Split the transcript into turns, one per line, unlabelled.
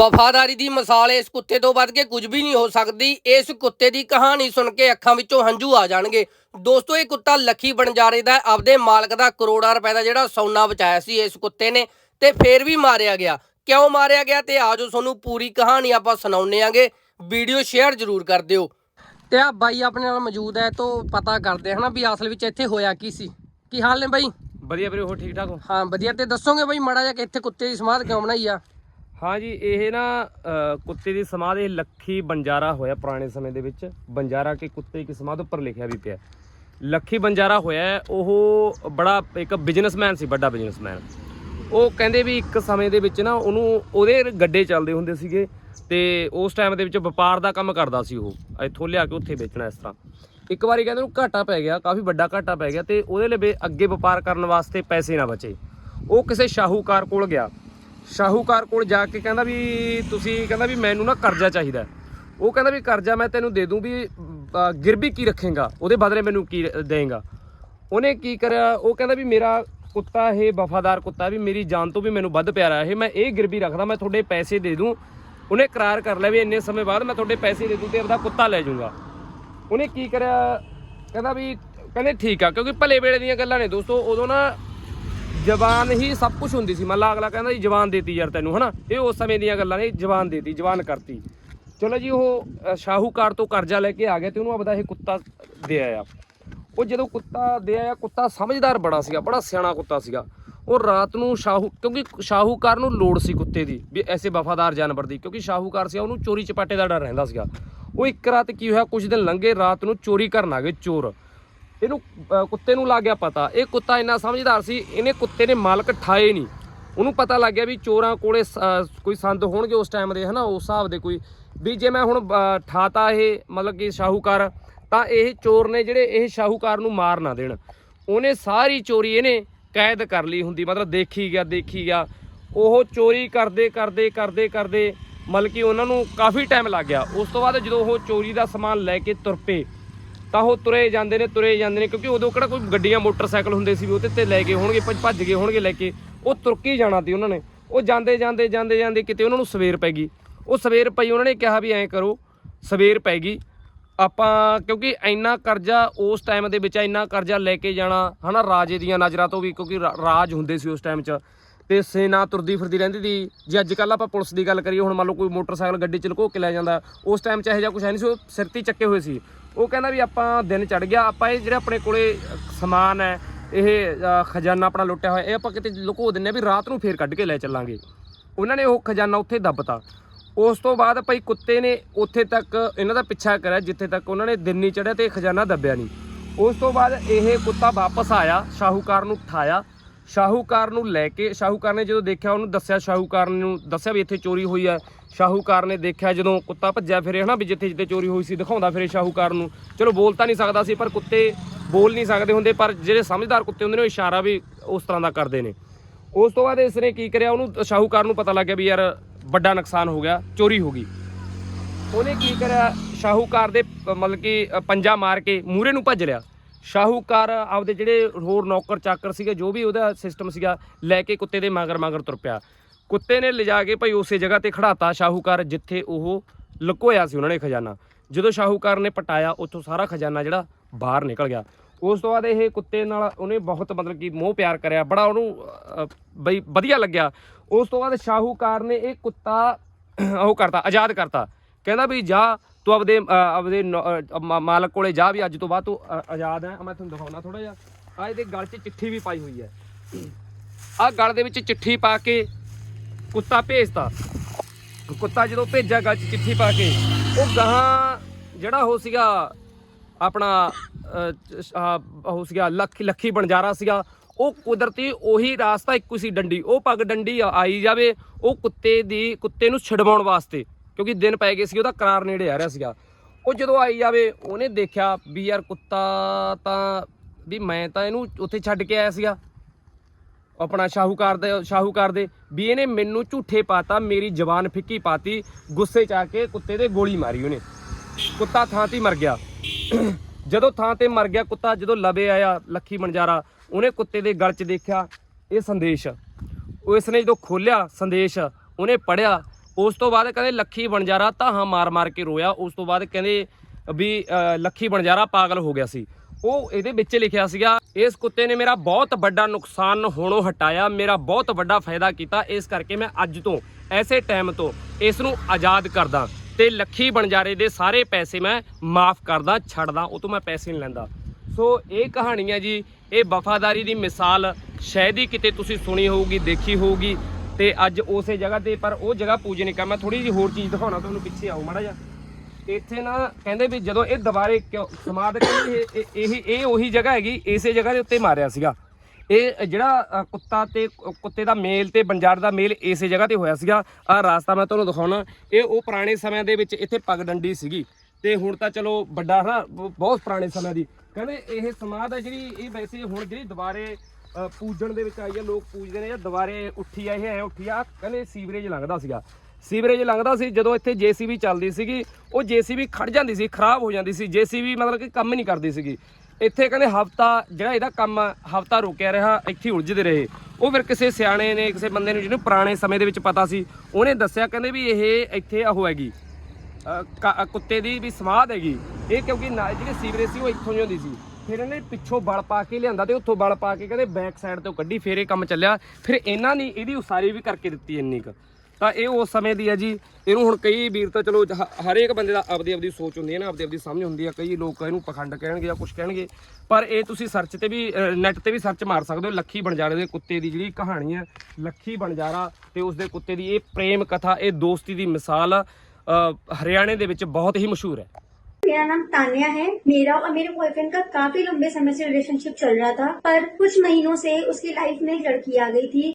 ਵਫਾਦਾਰੀ ਦੀ ਮਿਸਾਲ ਇਸ ਕੁੱਤੇ ਤੋਂ ਵੱਧ ਕੇ ਕੁਝ ਵੀ ਨਹੀਂ ਹੋ ਸਕਦੀ। ਇਸ ਕੁੱਤੇ ਦੀ ਕਹਾਣੀ ਸੁਣ ਕੇ ਅੱਖਾਂ ਵਿੱਚੋਂ ਹੰਝੂ ਆ ਜਾਣਗੇ। ਦੋਸਤੋ ਇਹ ਕੁੱਤਾ ਲੱਖੀ ਬਣਜਾਰੇ ਦਾ ਹੈ। ਆਪਦੇ ਮਾਲਕ ਦਾ ਕਰੋੜਾਂ ਰੁਪਏ ਦਾ ਜਿਹੜਾ ਸੋਨਾ ਬਚਾਇਆ ਸੀ ਇਸ ਕੁੱਤੇ ਨੇ ਤੇ ਫੇਰ ਵੀ ਮਾਰਿਆ ਗਿਆ। ਕਿਉਂ ਮਾਰਿਆ ਗਿਆ ਤੇ ਆਜੋ ਤੁਹਾਨੂੰ ਪੂਰੀ ਕਹਾਣੀ ਆਪਾਂ ਸੁਣਾਉਣੇ ਆਂਗੇ ਵੀਡੀਓ ਸ਼ੇਅਰ ਜ਼ਰੂਰ ਕਰ ਦਿਓ। ਤੇ ਆ ਬਾਈ ਆਪਣੇ ਨਾਲ ਮੌਜੂਦ ਹੈ ਤੋਂ ਪਤਾ ਕਰਦੇ ਹਨਾ ਵੀ ਅਸਲ ਵਿੱਚ ਇੱਥੇ ਹੋਇਆ ਕੀ ਸੀ। ਕੀ ਹਾਲ ਨੇ ਬਾਈ?
ਵਧੀਆ ਵੀਰੇ ਹੋ ਠੀਕ ਠਾਕ ਹੋ?
ਹਾਂ ਵਧੀਆ। ਤੇ ਦੱਸੋਗੇ ਬਾਈ ਮਾੜਾ ਜਿਹਾ ਕਿ ਇੱਥੇ ਕੁੱਤੇ ਦੀ ਸਮਾਧ ਕਿਉਂ ਬਣਾਈ ਆ?
ਹਾਂ ਜੀ, ਇਹ ਨਾ ਕੁੱਤੇ ਦੀ ਸਮਾਧ, ਇਹ ਲੱਖੀ ਬੰਜਾਰਾ ਹੋਇਆ ਪੁਰਾਣੇ ਸਮੇਂ ਦੇ ਵਿੱਚ। ਬੰਜਾਰਾ ਕੇ ਕੁੱਤੇ ਕੀ ਸਮਾਧ ਉੱਪਰ ਲਿਖਿਆ ਵੀ ਪਿਆ। ਲੱਖੀ ਬੰਜਾਰਾ ਹੋਇਆ, ਉਹ ਬੜਾ ਇੱਕ ਬਿਜ਼ਨਸਮੈਨ ਸੀ, ਵੱਡਾ ਬਿਜ਼ਨਸਮੈਨ ਉਹ ਕਹਿੰਦੇ ਵੀ ਇੱਕ ਸਮੇਂ ਦੇ ਵਿੱਚ ਨਾ, ਉਹਨੂੰ, ਉਹਦੇ ਗੱਡੇ ਚੱਲਦੇ ਹੁੰਦੇ ਸੀਗੇ ਤੇ ਉਸ ਟਾਈਮ ਦੇ ਵਿੱਚ ਵਪਾਰ ਦਾ ਕੰਮ ਕਰਦਾ ਸੀ ਉਹ। ਇੱਥੋਂ ਲਿਆ ਕੇ ਉੱਥੇ ਵੇਚਣਾ ਇਸ ਤਰ੍ਹਾਂ। ਇੱਕ ਵਾਰੀ ਕਹਿੰਦੇ ਉਹਨੂੰ ਘਾਟਾ ਪੈ ਗਿਆ, ਕਾਫੀ ਵੱਡਾ ਘਾਟਾ ਪੈ ਗਿਆ ਤੇ ਉਹਦੇ ਲਈ ਅੱਗੇ ਵਪਾਰ ਕਰਨ ਵਾਸਤੇ ਪੈਸੇ ਨਾ ਬਚੇ। ਉਹ ਕਿਸੇ ਸ਼ਾਹੂਕਾਰ ਕੋਲ ਗਿਆ। ਸ਼ਾਹੂਕਾਰ ਕੋਲ ਜਾ ਕੇ ਕਹਿੰਦਾ ਵੀ ਤੁਸੀਂ ਕਹਿੰਦਾ ਵੀ ਮੈਨੂੰ ਨਾ ਕਰਜ਼ਾ ਚਾਹੀਦਾ। ਉਹ ਕਹਿੰਦਾ ਵੀ ਕਰਜ਼ਾ ਮੈਂ ਤੈਨੂੰ ਦੇ ਦੂੰ ਵੀ ਅ, ਗਿਰਵੀ ਕੀ ਰੱਖੇਗਾ? ਉਹਦੇ ਬਦਲੇ ਮੈਨੂੰ ਕੀ ਦੇਗਾ? ਉਹਨੇ ਕੀ ਕਰਿਆ? ਉਹ ਕਹਿੰਦਾ ਵੀ ਮੇਰਾ ਕੁੱਤਾ ਇਹ ਵਫਾਦਾਰ ਕੁੱਤਾ ਵੀ ਮੇਰੀ ਜਾਨ ਤੋਂ ਵੀ ਮੈਨੂੰ ਵੱਧ ਪਿਆਰਾ ਇਹ। ਮੈਂ ਇਹ ਗਿਰਵੀ ਰੱਖਦਾ ਮੈਂ ਤੁਹਾਡੇ ਪੈਸੇ ਦੇ ਦੂੰ। ਉਹਨੇ ਇਕਰਾਰ ਕਰ ਲਿਆ ਵੀ ਇੰਨੇ ਸਮੇਂ ਬਾਅਦ ਮੈਂ ਤੁਹਾਡੇ ਪੈਸੇ ਦੇ ਦੂੰ ਤੇ ਆਪਦਾ ਕੁੱਤਾ ਲੈ ਜਾਊਂਗਾ। ਉਹਨੇ ਕੀ ਕਰਿਆ? ਕਹਿੰਦਾ ਵੀ ਕਹਿੰਦੇ ਠੀਕ ਆ ਕਿਉਂਕਿ ਭਲੇ ਵੇਲੇ ਦੀਆਂ ਗੱਲਾਂ ਨੇ ਦੋਸਤੋ ਉਦੋਂ ਨਾ ਜ਼ਬਾਨ ਹੀ ਸਭ ਕੁਝ ਹੁੰਦੀ ਸੀ। ਮੱਲਾ ਅਗਲਾ ਕਹਿੰਦਾ ਜੀ ਜ਼ਬਾਨ ਦੇਤੀ ਯਾਰ ਤੈਨੂੰ, ਹਨਾ? ਇਹ ਉਸ ਸਮੇਂ ਦੀਆਂ ਗੱਲਾਂ ਨੇ ਜ਼ਬਾਨ ਦੇਤੀ ਜ਼ਬਾਨ ਕਰਤੀ। ਚਲੋ ਜੀ, ਉਹ ਸ਼ਾਹੂਕਾਰ ਤੋਂ ਕਰਜ਼ਾ ਲੈ ਕੇ ਆ ਗਿਆ ਤੇ ਉਹਨੂੰ ਆਪਦਾ ਇਹ ਕੁੱਤਾ ਦੇ ਆਇਆ। ਉਹ ਜਦੋਂ ਕੁੱਤਾ ਦੇ ਆਇਆ, ਕੁੱਤਾ ਸਮਝਦਾਰ ਬੜਾ ਸੀਗਾ, ਬੜਾ ਸਿਆਣਾ ਕੁੱਤਾ ਸੀਗਾ। ਉਹ ਰਾਤ ਨੂੰ ਸ਼ਾਹੂ, ਕਿਉਂਕਿ ਸ਼ਾਹੂਕਾਰ ਨੂੰ ਲੋੜ ਸੀ ਕੁੱਤੇ ਦੀ, ਵੀ ਐਸੇ ਵਫਾਦਾਰ ਜਾਨਵਰ ਦੀ, ਕਿਉਂਕਿ ਸ਼ਾਹੂਕਾਰ ਸੀ ਉਹਨੂੰ ਚੋਰੀ ਚਪਾਟੇ ਦਾ ਡਰ ਰਹਿੰਦਾ ਸੀਗਾ। ਉਹ ਇੱਕ ਰਾਤ ਕੀ ਹੋਇਆ ਕੁਝ ਦਿਨ ਲੰਘੇ, ਰਾਤ ਨੂੰ ਚੋਰੀ ਕਰਨ ਆ ਗਏ ਚੋਰ। ਇਹਨੂੰ ਕੁੱਤੇ ਨੂੰ ਲੱਗ ਗਿਆ ਪਤਾ। ਇਹ ਕੁੱਤਾ ਇੰਨਾ ਸਮਝਦਾਰ ਸੀ ਇਹਨੇ ਕੁੱਤੇ ਨੇ ਮਾਲਕ ਠਾਏ ਨਹੀਂ। ਉਹਨੂੰ ਪਤਾ ਲੱਗ ਗਿਆ ਵੀ ਚੋਰਾਂ ਕੋਲੇ ਸ- ਕੋਈ ਸੰਦ ਹੋਣਗੇ ਉਸ ਟਾਈਮ ਦੇ ਹਨਾ ਉਸ ਹਿਸਾਬ ਦੇ ਕੋਈ। ਵੀ ਜੇ ਮੈਂ ਹੁਣ ਅ, ਠਾਤਾ ਇਹ ਮਤਲਬ ਕਿ ਸ਼ਾਹੂਕਾਰ ਤਾਂ ਇਹ ਚੋਰ ਨੇ ਜਿਹੜੇ ਇਹ ਸ਼ਾਹੂਕਾਰ ਨੂੰ ਮਾਰ ਨਾ ਦੇਣ। ਉਹਨੇ ਸਾਰੀ ਚੋਰੀ ਇਹਨੇ ਕੈਦ ਕਰ ਲਈ ਹੁੰਦੀ ਮਤਲਬ ਦੇਖੀ ਗਿਆ ਦੇਖੀ ਗਿਆ। ਉਹ ਚੋਰੀ ਕਰਦੇ ਕਰਦੇ ਕਰਦੇ ਕਰਦੇ ਮਤਲਬ ਕਿ ਉਹਨਾਂ ਨੂੰ ਕਾਫੀ ਟਾਈਮ ਲੱਗ ਗਿਆ। ਉਸ ਤੋਂ ਬਾਅਦ ਜਦੋਂ ਉਹ ਚੋਰੀ ਦਾ ਸਮਾਨ ਲੈ ਕੇ ਤੁਰ ਪਏ ਤਾਂ ਉਹ ਤੁਰੇ ਜਾਂਦੇ ਨੇ, ਤੁਰੇ ਜਾਂਦੇ ਨੇ, ਕਿਉਂਕਿ ਉਦੋਂ ਕਿਹੜਾ ਕੋਈ ਗੱਡੀਆਂ, ਮੋਟਰਸਾਈਕਲ ਹੁੰਦੇ ਸੀ ਵੀ ਉਹਦੇ ਤੇ ਲੈ ਕੇ ਹੋਣਗੇ, ਭੱਜ ਗਏ ਹੋਣਗੇ ਲੈ ਕੇ। ਉਹ ਤੁਰ ਕੇ ਹੀ ਜਾਣਾ ਤੀ ਉਹਨਾਂ ਨੇ। ਉਹ ਜਾਂਦੇ ਜਾਂਦੇ ਜਾਂਦੇ ਜਾਂਦੇ ਕਿਤੇ ਉਹਨਾਂ ਨੂੰ ਸਵੇਰ ਪੈ ਗਈ। ਉਹ ਸਵੇਰ ਪਈ, ਉਹਨਾਂ ਨੇ ਕਿਹਾ ਵੀ ਐਂ ਕਰੋ, ਸਵੇਰ ਪੈ ਗਈ। ਆਪਾਂ, ਕਿਉਂਕਿ ਇੰਨਾ ਕਰਜ਼ਾ ਉਸ ਟਾਈਮ ਦੇ ਵਿੱਚ ਇੰਨਾ ਕਰਜ਼ਾ ਲੈ ਕੇ ਜਾਣਾ, ਹਨਾ, ਰਾਜੇ ਦੀਆਂ ਨਜ਼ਰਾਂ ਤੋਂ ਵੀ, ਕਿਉਂਕਿ ਰਾਜ ਹੁੰਦੇ ਸੀ ਉਸ ਟਾਈਮ 'ਚ। ਤੇ ਸੇਨਾ ਤੁਰਦੀ ਫਿਰਦੀ ਰਹਿੰਦੀ ਸੀ। ਜੇ ਅੱਜ ਕੱਲ ਆਪਾਂ ਪੁਲਿਸ ਦੀ ਗੱਲ ਕਰੀਏ, ਹੁਣ ਮੰਨ ਲਓ ਕੋਈ ਮੋਟਰਸਾਈਕਲ ਗੱਡੀ ਚ ਲੁਕੋ ਕੇ ਲੈ ਜਾਂਦਾ, ਉਸ ਟਾਈਮ 'ਚ ਇਹੋ ਜਿਹਾ ਕੁਝ ਹੈ ਨਹੀਂ ਸੀ, ਉਹ ਸਿਰ ਤੇ ਚੱਕੇ ਹੋਏ ਸੀ। ਉਹ ਕਹਿੰਦਾ ਵੀ ਆਪਾਂ ਦਿਨ ਚੜ ਗਿਆ, ਆਪਾਂ ਇਹ ਜਿਹੜਾ ਆਪਣੇ ਕੋਲੇ ਸਮਾਨ ਹੈ, ਇਹ ਖਜ਼ਾਨਾ ਆਪਣਾ ਲੁੱਟਿਆ ਹੋਇਆ, ਇਹ ਆਪਾਂ ਕਿਤੇ ਲੁਕੋ ਦਿੰਨੇ ਆ ਵੀ ਰਾਤ ਨੂੰ ਫੇਰ ਕੱਢ ਕੇ ਲੈ ਚੱਲਾਂਗੇ। ਉਹਨਾਂ ਨੇ ਉਹ ਖਜ਼ਾਨਾ ਉੱਥੇ ਦੱਬਤਾ। ਉਸ ਤੋਂ ਬਾਅਦ ਭਾਈ ਕੁੱਤੇ ਨੇ ਉੱਥੇ ਤੱਕ ਇਹਨਾਂ ਦਾ ਪਿੱਛਾ ਕਰਿਆ, ਜਿੱਥੇ ਤੱਕ ਉਹਨਾਂ ਨੇ ਦਿਨ ਨਹੀਂ ਚੜਿਆ ਤੇ ਖਜ਼ਾਨਾ ਦੱਬਿਆ ਨਹੀਂ। ਉਸ ਤੋਂ ਬਾਅਦ ਇਹ ਕੁੱਤਾ ਵਾਪਸ ਆਇਆ, ਸ਼ਾਹੂਕਾਰ ਨੂੰ ਉਠਾਇਆ ਸ਼ਾਹੂਕਾਰ ਨੂੰ ਲੈ ਕੇ ਸ਼ਾਹੂਕਾਰ ਨੇ ਜਦੋਂ ਦੇਖਿਆ ਉਹਨੂੰ ਦੱਸਿਆ ਸ਼ਾਹੂਕਾਰ ਨੂੰ ਦੱਸਿਆ ਵੀ ਇੱਥੇ ਚੋਰੀ ਹੋਈ ਹੈ। ਸ਼ਾਹੂਕਾਰ ਨੇ ਦੇਖਿਆ ਜਦੋਂ ਕੁੱਤਾ ਭੱਜਿਆ ਫਿਰੇ ਹਨਾ ਵੀ ਜਿੱਥੇ ਜਿੱਥੇ ਚੋਰੀ ਹੋਈ ਸੀ ਦਿਖਾਉਂਦਾ ਫਿਰੇ ਸ਼ਾਹੂਕਾਰ ਨੂੰ। ਚਲੋ ਬੋਲ ਤਾਂ ਨਹੀਂ ਸਕਦਾ ਸੀ ਪਰ ਕੁੱਤੇ ਬੋਲ ਨਹੀਂ ਸਕਦੇ ਹੁੰਦੇ ਪਰ ਜਿਹੜੇ ਸਮਝਦਾਰ ਕੁੱਤੇ ਹੁੰਦੇ ਨੇ ਉਹ ਇਸ਼ਾਰਾ ਵੀ ਉਸ ਤਰ੍ਹਾਂ ਦਾ ਕਰਦੇ ਨੇ। ਉਸ ਤੋਂ ਬਾਅਦ ਇਸ ਨੇ ਕੀ ਕਰਿਆ? ਉਹਨੂੰ ਸ਼ਾਹੂਕਾਰ ਨੂੰ ਪਤਾ ਲੱਗਿਆ ਵੀ ਯਾਰ ਵੱਡਾ ਨੁਕਸਾਨ ਹੋ ਗਿਆ ਚੋਰੀ ਹੋ ਗਈ। ਉਹਨੇ ਕੀ ਕਰਿਆ? ਸ਼ਾਹੂਕਾਰ ਦੇ ਮਤਲਬ ਕਿ ਅ, ਪੰਜਾ ਮਾਰ ਕੇ ਮੂਰੇ ਨੂੰ ਭੱਜ ਲਿਆ। ਸ਼ਾਹੂਕਾਰ ਆਪਦੇ ਜਿਹੜੇ ਹੋਰ ਨੌਕਰ ਚਾਕਰ ਸੀਗੇ, ਜੋ ਵੀ ਉਹਦਾ ਸਿਸਟਮ ਸੀਗਾ, ਲੈ ਕੇ ਕੁੱਤੇ ਦੇ ਮਗਰ ਮਗਰ ਤੁਰ ਪਿਆ। ਕੁੱਤੇ ਨੇ ਲਿਜਾ ਕੇ ਭਾਈ ਉਸੇ ਜਗ੍ਹਾ ਤੇ ਖੜਾਤਾ ਸ਼ਾਹੂਕਾਰ, ਜਿੱਥੇ ਉਹ ਲੁਕੋਇਆ ਸੀ ਉਹਨਾਂ ਨੇ ਖਜ਼ਾਨਾ। ਜਦੋਂ ਸ਼ਾਹੂਕਾਰ ਨੇ ਪਟਾਇਆ, ਉੱਥੋਂ ਸਾਰਾ ਖਜ਼ਾਨਾ ਜਿਹੜਾ ਬਾਹਰ ਨਿਕਲ ਗਿਆ। ਉਸ ਤੋਂ ਬਾਅਦ ਇਹ ਕੁੱਤੇ ਨਾਲ ਉਹਨੇ ਬਹੁਤ ਮਤਲਬ ਕਿ ਮੋਹ ਪਿਆਰ ਕਰਿਆ, ਬੜਾ ਉਹਨੂੰ ਬਈ ਵਧੀਆ ਲੱਗਿਆ। ਉਸ ਤੋਂ ਬਾਅਦ ਸ਼ਾਹੂਕਾਰ ਨੇ ਇਹ ਕੁੱਤਾ ਉਹ ਕਰਤਾ, ਆਜ਼ਾਦ ਕਰਤਾ। ਕਹਿੰਦਾ ਵੀ ਜਾ ਤੂੰ ਆਪਦੇ ਆਪਦੇ ਨੌ- ਮਾਲਕ ਕੋਲੇ ਜਾ ਵੀ ਅੱਜ ਤੋਂ ਬਾਅਦ ਤੂੰ ਆਜ਼ਾਦ ਹੈ ਮੈਂ ਤੁਹਾਨੂੰ ਦਿਖਾਉਣਾ ਥੋੜਾ ਜਿਹਾ। ਆ ਇਹਦੇ ਗਲ 'ਚ ਚਿੱਠੀ ਵੀ ਪਾਈ ਹੋਈ ਹੈ ਆ ਗਲ ਦੇ ਵਿੱਚ ਚਿੱਠੀ ਪਾ ਕੇ ਕੁੱਤਾ ਭੇਜਤਾ। ਕੁੱਤਾ ਜਦੋਂ ਭੇਜਿਆ ਗਲ 'ਚ ਚਿੱਠੀ ਪਾ ਕੇ ਉਹ ਗਾਹਾਂ ਜਿਹੜਾ ਉਹ ਸੀਗਾ ਆਪਣਾ ਅ, ਉਹ ਸੀਗਾ ਲੱਖੀ ਲੱਖੀ ਬਣਜਾਰਾ ਸੀਗਾ ਉਹ ਕੁਦਰਤੀ ਉਹੀ ਰਾਸਤਾ ਇੱਕੋ ਸੀ ਡੰਡੀ। ਉਹ ਪੱਗ ਡੰਡੀ ਆਈ ਜਾਵੇ ਉਹ ਕੁੱਤੇ ਦੀ ਕੁੱਤੇ ਨੂੰ ਛਡਵਾਉਣ ਵਾਸਤੇ। ਕਿਉਂਕਿ ਦਿਨ ਪੈ ਗਏ ਸੀ ਉਹਦਾ ਕਰਾਰ ਨੇੜੇ ਆ ਰਿਹਾ ਸੀਗਾ। ਉਹ ਜਦੋਂ ਆਈ ਜਾਵੇ, ਉਹਨੇ ਦੇਖਿਆ ਵੀ ਯਾਰ ਕੁੱਤਾ ਤਾਂ, ਵੀ ਮੈਂ ਤਾਂ ਇਹਨੂੰ ਉੱਥੇ ਛੱਡ ਕੇ ਆਇਆ ਸੀਗਾ। ਆਪਣਾ ਸ਼ਾਹੂਕਾਰ ਦੇ ਸ਼ਾਹੂਕਾਰ ਦੇ, ਵੀ ਇਹਨੇ ਮੈਨੂੰ ਝੂਠੇ ਪਾਤਾ, ਮੇਰੀ ਜ਼ਬਾਨ ਫਿੱਕੀ ਪਾਤੀ, ਗੁੱਸੇ ਚ ਆ ਕੇ ਕੁੱਤੇ 'ਤੇ ਗੋਲੀ ਮਾਰੀ ਉਹਨੇ। ਕੁੱਤਾ ਥਾਂ ਤੇ ਮਰ ਗਿਆ। ਜਦੋਂ ਥਾਂ ਤੇ ਮਰ ਗਿਆ ਕੁੱਤਾ, ਜਦੋਂ ਲਵੇ ਆਇਆ ਲੱਖੀ ਮਨਜਾਰਾ ਉਹਨੇ ਕੁੱਤੇ ਦੇ ਗਲ 'ਚ ਦੇਖਿਆ ਇਹ ਸੰਦੇਸ਼। ਉਹ ਇਸ ਜਦੋਂ ਖੋਲਿਆ ਸੰਦੇਸ਼, ਉਹਨੇ ਪੜਿਆ ਉਸ ਤੋਂ ਬਾਅਦ ਕਹਿੰਦੇ ਲੱਖੀ ਬਣਜਾਰਾ ਧਾਹਾਂ ਮਾਰ ਮਾਰ ਕੇ ਰੋਇਆ। ਉਸ ਤੋਂ ਬਾਅਦ ਕਹਿੰਦੇ ਵੀ ਲੱਖੀ ਬਣਜਾਰਾ ਪਾਗਲ ਹੋ ਗਿਆ ਸੀ। ਉਹ ਇਹਦੇ ਵਿੱਚ ਲਿਖਿਆ ਸੀਗਾ, ਇਸ ਕੁੱਤੇ ਨੇ ਮੇਰਾ ਬਹੁਤ ਵੱਡਾ ਨੁਕਸਾਨ ਹੋਣੋਂ ਹਟਾਇਆ। ਮੇਰਾ ਬਹੁਤ ਵੱਡਾ ਫਾਇਦਾ ਕੀਤਾ। ਇਸ ਕਰਕੇ ਮੈਂ ਅੱਜ ਤੋਂ, ਐਸੇ ਟਾਈਮ ਤੋਂ ਇਸ ਨੂੰ ਆਜ਼ਾਦ ਕਰਦਾ ਤੇ ਲੱਖੀ ਬਣਜਾਰੇ ਦੇ ਸਾਰੇ ਪੈਸੇ ਮੈਂ ਮਾਫ ਕਰਦਾ, ਛੱਡਦਾ। ਉਹ ਤੋਂ ਮੈਂ ਪੈਸੇ ਨਹੀਂ ਲੈਂਦਾ। ਸੋ ਇਹ ਕਹਾਣੀ ਹੈ ਜੀ, ਇਹ ਵਫਾਦਾਰੀ ਦੀ ਮਿਸਾਲ, ਸ਼ਾਇਦ ਹੀ ਕਿਤੇ ਤੁਸੀਂ ਸੁਣੀ ਹੋਊਗੀ, ਦੇਖੀ ਹੋਊਗੀ। ਤੇ ਅੱਜ ਉਸੇ ਜਗ੍ਹਾ ਤੇ, ਪਰ ਉਹ ਜਗ੍ਹਾ ਪੂਜਨਿਕਾ ਮੈਂ ਥੋੜੀ ਜਿਹੀ ਹੋਰ ਚੀਜ਼ ਦਿਖਾਉਣਾ, ਤੁਹਾਨੂੰ ਪਿੱਛੇ ਆਓ ਮਾੜਾ ਜਿਹਾ। ਇੱਥੇ ਨਾ ਕਹਿੰਦੇ ਵੀ ਜਦੋਂ ਇਹ ਦੁਬਾਰੇ ਕਿਉਂ ਸਮਾਧ ਕਹਿੰਦੇ ਇਹ- ਇਹ ਇਹ ਇਹ ਉਹੀ ਜਗ੍ਹਾ ਹੈਗੀ, ਇਸੇ ਜਗ੍ਹਾ ਦੇ ਉੱਤੇ ਮਾਰਿਆ ਸੀਗਾ। ਇਹ ਜਿਹੜਾ ਕੁੱਤਾ ਤੇ ਕੁੱਤੇ ਦਾ ਮੇਲ ਤੇ ਬੰਜਾਰ ਦਾ ਮੇਲ ਇਸੇ ਜਗ੍ਹਾ ਤੇ ਹੋਇਆ ਸੀਗਾ। ਆਹ ਰਾਸਤਾ ਮੈਂ ਤੁਹਾਨੂੰ ਦਿਖਾਉਣਾ। ਇਹ ਉਹ ਪੁਰਾਣੇ ਸਮਿਆਂ ਦੇ ਵਿੱਚ ਇੱਥੇ ਪਗਡੰਡੀ ਸੀਗੀ। ਤੇ ਹੁਣ ਤਾਂ ਚਲੋ ਵੱਡਾ ਨਾ ਬਹੁਤ ਪੁਰਾਣੇ ਸਮਿਆਂ ਦੀ। ਕਹਿੰਦੇ ਇਹ ਸਮਾਧ ਹੈ ਜਿਹੜੀ, ਇਹ ਵੈਸੇ ਹੁਣ ਜਿਹੜੀ ਦੁਬਾਰੇ ਅ, ਪੂਜਣ ਦੇ ਵਿੱਚ ਆਈ ਹੈ ਲੋਕ ਪੂਜਦੇ ਨੇ ਜਾਂ ਦੁਬਾਰੇ ਉੱਠੀ ਆ ਇਹ ਐ ਉੱਠੀ ਆ ਕਹਿੰਦੇ ਸੀਵਰੇਜ ਲੰਘਦਾ ਸੀਗਾ। ਸੀਵਰੇਜ ਲੰਘਦਾ ਸੀ ਜਦੋਂ ਇੱਥੇ ਜੀਸੀਬੀ ਚੱਲਦੀ ਸੀਗੀ ਉਹ ਜੀਸੀਬੀ ਖੜ ਜਾਂਦੀ ਸੀ ਖਰਾਬ ਹੋ ਜਾਂਦੀ ਸੀ ਜੀਸੀਬੀ ਮਤਲਬ ਕਿ ਕੰਮ ਨਹੀਂ ਕਰਦੀ ਸੀਗੀ। ਇੱਥੇ ਕਹਿੰਦੇ ਹਫਤਾ ਜਿਹੜਾ ਇਹਦਾ ਕੰਮ ਹਫਤਾ ਰੁਕਿਆ ਰਿਹਾ ਇੱਥੇ ਹੀ ਉਲਝਦੇ ਰਹੇ। ਉਹ ਫਿਰ ਕਿਸੇ ਸਿਆਣੇ ਨੇ ਕਿਸੇ ਬੰਦੇ ਨੂੰ ਜਿਹਨੂੰ ਪੁਰਾਣੇ ਸਮੇਂ ਦੇ ਵਿੱਚ ਪਤਾ ਸੀ ਉਹਨੇ ਦੱਸਿਆ ਕਹਿੰਦੇ ਵੀ ਇਹ ਇੱਥੇ ਉਹ ਹੈਗੀ। ਅ, ਕ- ਕੁੱਤੇ ਦੀ ਵੀ ਸਮਾਧ ਹੈਗੀ। ਇਹ ਕਿਉਂਕਿ ਨਾ- ਜਿਹੜੀ ਸੀਵਰੇਜ ਸੀ ਉਹ ਇੱਥੋਂ ਹੀ ਹੁੰਦੀ ਸੀ। ਫਿਰ ਇਹਨਾਂ ਨੇ ਪਿੱਛੋਂ ਬਲ ਪਾ ਕੇ ਲਿਆਂਦਾ ਤੇ ਉੱਥੋਂ ਬਲ ਪਾ ਕੇ ਕਹਿੰਦੇ ਬੈਕ ਸਾਈਡ ਤੋਂ ਕੱਢੀ, ਫਿਰ ਇਹ ਕੰਮ ਚੱਲਿਆ। ਫਿਰ ਇਹਨਾਂ ਨੇ ਇਹਦੀ ਉਸਾਰੀ ਵੀ ਕਰਕੇ ਦਿੱਤੀ ਇੰਨੀ ਕੁ। ਤਾਂ ਇਹ ਉਸ ਸਮੇਂ ਦੀ ਹੈ ਜੀ। ਇਹਨੂੰ ਹੁਣ ਕਈ ਵੀਰ ਤਾਂ ਚਲੋ ਹ- ਹਰੇਕ ਬੰਦੇ ਦਾ ਆਪਦੀ ਆਪਦੀ ਸੋਚ ਹੁੰਦੀ ਹੈ ਨਾ, ਆਪਦੀ ਆਪਦੀ ਸਮਝ ਹੁੰਦੀ ਹੈ। ਕਈ ਲੋਕ ਇਹਨੂੰ ਪਖੰਡ ਕਹਿਣਗੇ ਜਾਂ ਕੁਝ ਕਹਿਣਗੇ। ਪਰ ਇਹ ਤੁਸੀਂ ਸਰਚ ਤੇ ਵੀ ਨੈਟ ਤੇ ਵੀ ਸਰਚ ਮਾਰ ਸਕਦੇ ਹੋ। ਲੱਖੀ ਬਣਜਾਰੇ ਦੇ ਕੁੱਤੇ ਦੀ ਜਿਹੜੀ ਕਹਾਣੀ ਹੈ, ਲੱਖੀ ਬਣਜਾਰਾ ਤੇ ਉਸ ਦੇ ਕੁੱਤੇ ਦੀ ਇਹ ਪ੍ਰੇਮ ਕਥਾ, ਇਹ ਦੋਸਤੀ ਦੀ ਮਿਸਾਲ ਹਰਿਆਣੇ ਦੇ ਵਿੱਚ ਬਹੁਤ ਹੀ ਮਸ਼ਹੂਰ ਹੈ।
मेरा नाम तान्या है मेरा और मेरे बॉयफ्रेंड का काफी लंबे समय से रिलेशनशिप चल रहा था पर कुछ महीनों से उसकी लाइफ में एक लड़की आ गई थी